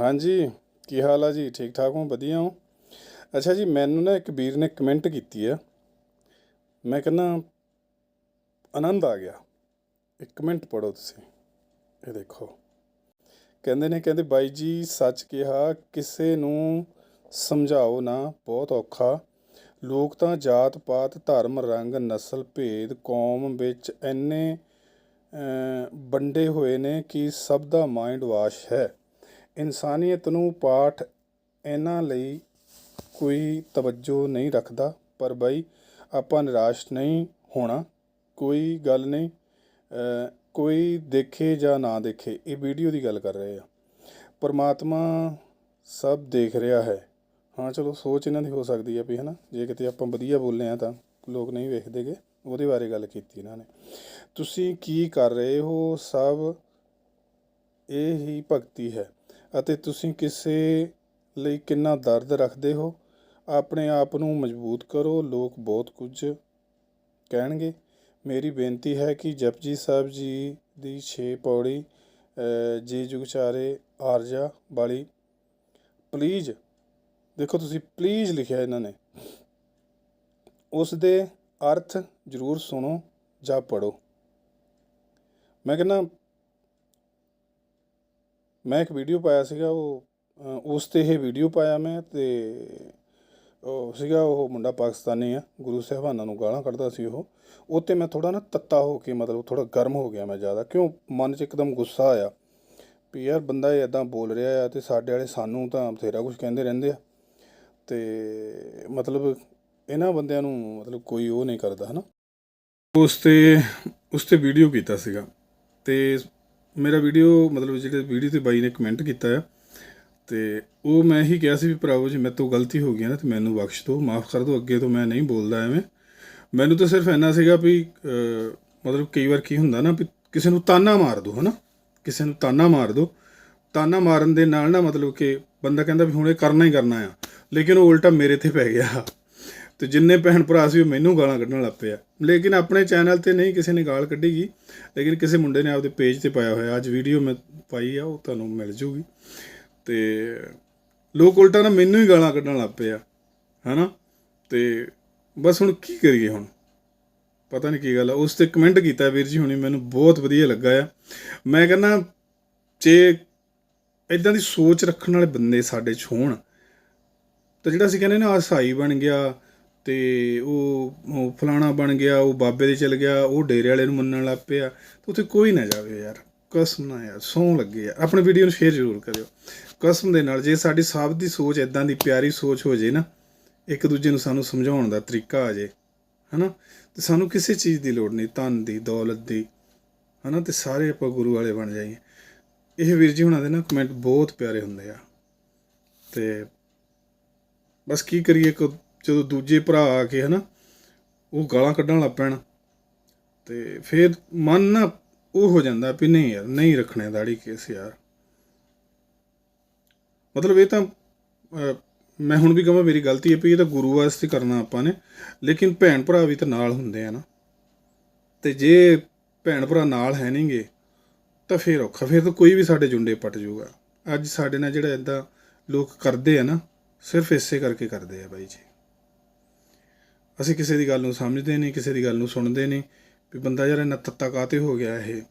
ਹਾਂਜੀ, ਕੀ ਹਾਲ ਆ ਜੀ? ਠੀਕ ਠਾਕ ਹੋ? ਵਧੀਆ ਹੋ? ਅੱਛਾ ਜੀ, ਮੈਨੂੰ ਨਾ ਇੱਕ ਵੀਰ ਨੇ ਕਮੈਂਟ ਕੀਤੀ ਆ। ਮੈਂ ਕਹਿੰਦਾ, ਆਨੰਦ ਆ ਗਿਆ। ਇੱਕ ਕਮੈਂਟ ਪੜੋ ਤੁਸੀਂ। ਇਹ ਦੇਖੋ। ਕਹਿੰਦੇ ਨੇ, ਕਹਿੰਦੇ, ਬਾਈ ਜੀ, ਸੱਚ ਕਿਹਾ, ਕਿਸੇ ਨੂੰ ਸਮਝਾਓ ਨਾ, ਬਹੁਤ ਔਖਾ। ਲੋਕ ਤਾਂ ਜਾਤ ਪਾਤ, ਧਰਮ, ਰੰਗ, ਨਸਲ, ਭੇਦ, ਕੌਮ ਵਿੱਚ ਇੰਨੇ ਵੰਡੇ ਹੋਏ ਨੇ ਕਿ ਸਭ ਦਾ ਮਾਈਂਡ ਵਾਸ਼ ਹੈ। ਇਨਸਾਨੀਅਤ ਨੂੰ ਪਾਠ ਇਹਨਾਂ ਲਈ ਕੋਈ ਤਵੱਜੋ ਨਹੀਂ ਰੱਖਦਾ, ਪਰ ਬਈ, ਆਪਾਂ ਨਿਰਾਸ਼ ਨਹੀਂ ਹੋਣਾ। ਕੋਈ ਗੱਲ ਨਹੀਂ ਕੋਈ ਦੇਖੇ ਜਾਂ ਨਾ ਦੇਖੇ, ਇਹ ਵੀਡੀਓ ਦੀ ਗੱਲ ਕਰ ਰਹੇ ਆ। ਪਰਮਾਤਮਾ ਸਭ ਦੇਖ ਰਿਹਾ ਹੈ। ਹਾਂ, ਚਲੋ, ਸੋਚ ਇਹਨਾਂ ਦੀ ਹੋ ਸਕਦੀ ਹੈ ਵੀ, ਹਨਾ, ਜੇ ਕਿਤੇ ਆਪਾਂ ਵਧੀਆ ਬੋਲੇ ਆ ਤਾਂ ਲੋਕ ਨਹੀਂ ਵੇਖਦੇਗੇ। ਉਹਦੇ ਬਾਰੇ ਗੱਲ ਕੀਤੀ ਇਹਨਾਂ ਨੇ। ਤੁਸੀਂ ਕੀ ਕਰ ਰਹੇ ਹੋ? ਸਭ ਇਹ ਹੀ ਭਗਤੀ ਹੈ। ਅਤੇ ਤੁਸੀਂ ਕਿਸੇ ਲਈ ਕਿੰਨਾ ਦਰਦ ਰੱਖਦੇ ਹੋ ਆਪਣੇ ਆਪ ਨੂੰ ਮਜ਼ਬੂਤ ਕਰੋ ਲੋਕ ਬਹੁਤ ਕੁਝ ਕਹਿਣਗੇ। ਮੇਰੀ ਬੇਨਤੀ ਹੈ ਕਿ ਜਪਜੀ ਸਾਹਿਬ ਜੀ ਦੀ ਛੇ ਪੌੜੀ ਅ, ਜੀ ਜੁਗਚਾਰੇ ਆਰਜਾ ਵਾਲੀ ਪਲੀਜ਼ ਦੇਖੋ ਤੁਸੀਂ ਪਲੀਜ਼ ਲਿਖਿਆ ਇਹਨਾਂ ਨੇ। ਉਸ ਦੇ ਅਰਥ ਜ਼ਰੂਰ ਸੁਣੋ ਜਾਂ ਪੜੋ ਮੈਂ ਕਹਿੰਦਾ ਮੈਂ ਇੱਕ ਵੀਡੀਓ ਪਾਇਆ ਸੀਗਾ, ਉਹ ਉਸ ਤੇ ਇਹ ਵੀਡੀਓ ਪਾਇਆ ਮੈਂ ਤੇ ਉਹ ਸੀਗਾ, ਉਹ ਮੁੰਡਾ ਪਾਕਿਸਤਾਨੀ ਆ, ਗੁਰੂ ਸਾਹਿਬਾਨਾਂ ਨੂੰ ਗਾਲਾਂ ਕੱਢਦਾ ਸੀ ਉਹ। ਉਹ ਤੇ ਮੈਂ ਥੋੜਾ ਨਾ ਤੱਤਾ ਹੋ ਕੇ, ਮਤਲਬ ਥੋੜਾ ਗਰਮ ਹੋ ਗਿਆ ਮੈਂ ਜ਼ਿਆਦਾ। ਕਿਉਂ? ਮਨ 'ਚ ਇੱਕਦਮ ਗੁੱਸਾ ਆਇਆ ਵੀ ਯਾਰ ਬੰਦਾ ਇਹ ਇਦਾਂ ਬੋਲ ਰਿਹਾ ਆ ਤੇ ਸਾਡੇ ਵਾਲੇ ਸਾਨੂੰ ਤਾਂ ਬਥੇਰਾ ਕੁਝ ਕਹਿੰਦੇ ਰਹਿੰਦੇ ਆ। ਤੇ ਮਤਲਬ ਇਹਨਾਂ ਬੰਦਿਆਂ ਨੂੰ ਮਤਲਬ ਕੋਈ ਉਹ ਨਹੀਂ ਕਰਦਾ, ਹਨਾ। ਉਸ ਤੇ ਉਸ ਤੇ ਵੀਡੀਓ ਕੀਤਾ ਸੀਗਾ ਤੇ ਮੇਰਾ ਵੀਡੀਓ ਮਤਲਬ ਜਿਹੜੇ ਵੀਡੀਓ ਤੇ ਬਾਈ ਨੇ ਕਮੈਂਟ ਕੀਤਾ ਆ, ਤੇ ਉਹ ਮੈਂ ਹੀ ਕਿਹਾ ਸੀ ਵੀ ਭਰਾਵੋ, ਜੀ ਮੇਰੇ ਤੋਂ ਗਲਤੀ ਹੋ ਗਈ ਹੈ ਨਾ, ਤੇ ਮੈਨੂੰ ਬਖਸ਼ ਦਿਓ, ਮਾਫ ਕਰ ਦਿਓ, ਅੱਗੇ ਤੋਂ ਮੈਂ ਨਹੀਂ ਬੋਲਦਾ ਐਵੇਂ। ਮੈਨੂੰ ਤਾਂ ਸਿਰਫ ਇੰਨਾ ਸੀਗਾ ਵੀ ਮਤਲਬ ਕਈ ਵਾਰ ਕੀ ਹੁੰਦਾ ਨਾ ਵੀ ਕਿਸੇ ਨੂੰ ਤਾਨਾ ਮਾਰ ਦਿਓ, ਹਨਾ? ਕਿਸੇ ਨੂੰ ਤਾਨਾ ਮਾਰ ਦਿਓ। ਤਾਨਾ ਮਾਰਨ ਦੇ ਨਾਲ ਨਾ ਮਤਲਬ ਕਿ ਬੰਦਾ ਕਹਿੰਦਾ ਵੀ ਹੁਣ ਇਹ ਕਰਨਾ ਹੀ ਕਰਨਾ ਆ। ਲੇਕਿਨ ਉਹ ਉਲਟਾ ਮੇਰੇ ਤੇ ਪੈ ਗਿਆ। ਤੇ ਜਿੰਨੇ ਭੈਣ ਭਰਾ ਸੀ ਉਹ ਮੈਨੂੰ ਗਾਲਾਂ ਕੱਢਣ ਲੱਗ ਪਏ ਆ। ਲੇਕਿਨ ਆਪਣੇ ਚੈਨਲ ਤੇ ਨਹੀਂ ਕਿਸੇ ਨੇ ਗਾਲ ਕੱਢੀਗੀ। ਲੇਕਿਨ ਕਿਸੇ ਮੁੰਡੇ ਨੇ ਆਪਦੇ ਪੇਜ ਤੇ ਪਾਇਆ ਹੋਇਆ। ਅੱਜ ਵੀਡੀਓ ਮੈਂ ਪਾਈ ਆ, ਉਹ ਤੁਹਾਨੂੰ ਮਿਲ ਜੂਗੀ। ਤੇ ਲੋਕ ਉਲਟਾ ਨਾ ਮੈਨੂੰ ਹੀ ਗਾਲਾਂ ਕੱਢਣ ਲੱਗ ਪਏ ਆ। ਹਨਾ? ਤੇ ਬਸ ਹੁਣ ਕੀ ਕਰੀਏ ਹੁਣ? ਪਤਾ ਨਹੀਂ ਕੀ ਗੱਲ ਆ। ਉਸ ਤੇ ਕਮੈਂਟ ਕੀਤਾ ਵੀਰ ਜੀ ਹੁਣੀ, ਮੈਨੂੰ ਬਹੁਤ ਵਧੀਆ ਲੱਗਾ ਆ। ਮੈਂ ਕਹਿੰਦਾ, ਜੇ ਇਦਾਂ ਦੀ ਸੋਚ ਰੱਖਣ ਵਾਲੇ ਬੰਦੇ ਸਾਡੇ 'ਚ ਹੋਣ, ਤਾਂ ਜਿਹੜਾ ਅਸੀਂ ਕਹਿੰਦੇ ਨਾ ਆਸਾਈ ਬਣ ਗਿਆ ਤੇ ਉਹ ਫਲਾਣਾ ਬਣ ਗਿਆ, ਉਹ ਬਾਬੇ ਦੇ ਚਲ ਗਿਆ, ਉਹ ਡੇਰੇ ਵਾਲੇ ਨੂੰ ਮੰਨਣ ਲੱਗ ਪਿਆ। ਤਾਂ ਉੱਥੇ ਕੋਈ ਨਾ ਜਾਵੇ ਯਾਰ। ਕਸਮ ਨਾ ਯਾਰ ਸੌਂ ਲੱਗੇ ਯਾਰ। ਆਪਣੇ ਵੀਡੀਓ ਨੂੰ ਸ਼ੇਅਰ ਜ਼ਰੂਰ ਕਰਿਓ। ਕਸਮ ਦੇ ਨਾਲ ਜੇ ਸਾਡੀ ਸਭ ਦੀ ਸੋਚ ਇਦਾਂ ਦੀ ਪਿਆਰੀ ਸੋਚ ਹੋ ਜੇ ਨਾ, ਇੱਕ ਦੂਜੇ ਨੂੰ ਸਾਨੂੰ ਸਮਝਾਉਣ ਦਾ ਤਰੀਕਾ ਆ ਜੇ, ਹਨਾ? ਤੇ ਸਾਨੂੰ ਕਿਸੇ ਚੀਜ਼ ਦੀ ਲੋੜ ਨਹੀਂ, ਧਨ ਦੀ, ਦੌਲਤ ਦੀ, ਹਨਾ? ਤੇ ਸਾਰੇ ਆਪਾਂ ਗੁਰੂ ਵਾਲੇ ਬਣ ਜਾਈਏ। ਇਹ ਵੀਰ ਜੀ ਹੁਣਾਂ ਦੇ ਨਾ ਕਮੈਂਟ ਬਹੁਤ ਪਿਆਰੇ ਹੁੰਦੇ ਆ। ਤੇ ਬਸ ਕੀ ਕਰੀਏ ਕਿ ਜਦੋਂ ਦੂਜੇ ਭਰਾ ਆ ਕੇ ਹਨਾ, ਉਹ ਗਾਲਾਂ ਕੱਢਣ ਲੱਗ ਪੈਣ। ਤੇ ਫਿਰ ਮਨ ਨਾ ਉਹ ਹੋ ਜਾਂਦਾ ਵੀ ਨਹੀਂ ਯਾਰ, ਨਹੀਂ ਰੱਖਣੇ ਦਾੜੀ ਕੇਸ ਯਾਰ। ਮਤਲਬ ਇਹ ਤਾਂ ਮੈਂ ਹੁਣ ਵੀ ਕਹਾਂ ਮੇਰੀ ਗਲਤੀ ਹੈ ਵੀ ਇਹ ਤਾਂ ਗੁਰੂ ਵਾਸਤੇ ਕਰਨਾ ਆਪਾਂ ਨੇ, ਲੇਕਿਨ ਭੈਣ ਭਰਾ ਵੀ ਤਾਂ ਨਾਲ ਹੁੰਦੇ ਆ ਨਾ। ਤੇ ਜੇ ਭੈਣ ਭਰਾ ਨਾਲ ਹੈ ਨਹੀਂਗੇ ਤਾਂ ਫਿਰ ਔਖਾ, ਫਿਰ ਤਾਂ ਕੋਈ ਵੀ ਸਾਡੇ ਜੁੰਡੇ ਪਟ ਜਾਊਗਾ ਅੱਜ ਸਾਡੇ ਨਾਲ ਜਿਹੜਾ ਇਦਾਂ ਲੋਕ ਕਰਦੇ ਆ ਨਾ, ਸਿਰਫ ਇਸੇ ਕਰਕੇ ਕਰਦੇ ਆ ਬਾਈ ਜੀ। ਅਸੀਂ ਕਿਸੇ ਦੀ ਗੱਲ ਨੂੰ ਸਮਝਦੇ ਨਹੀਂ, ਕਿਸੇ ਦੀ ਗੱਲ ਨੂੰ ਸੁਣਦੇ ਨਹੀਂ, ਵੀ ਬੰਦਾ ਯਾਰ ਇੰਨਾ ਤੱਤਾ ਕਾਤੇ ਹੋ ਗਿਆ ਇਹ?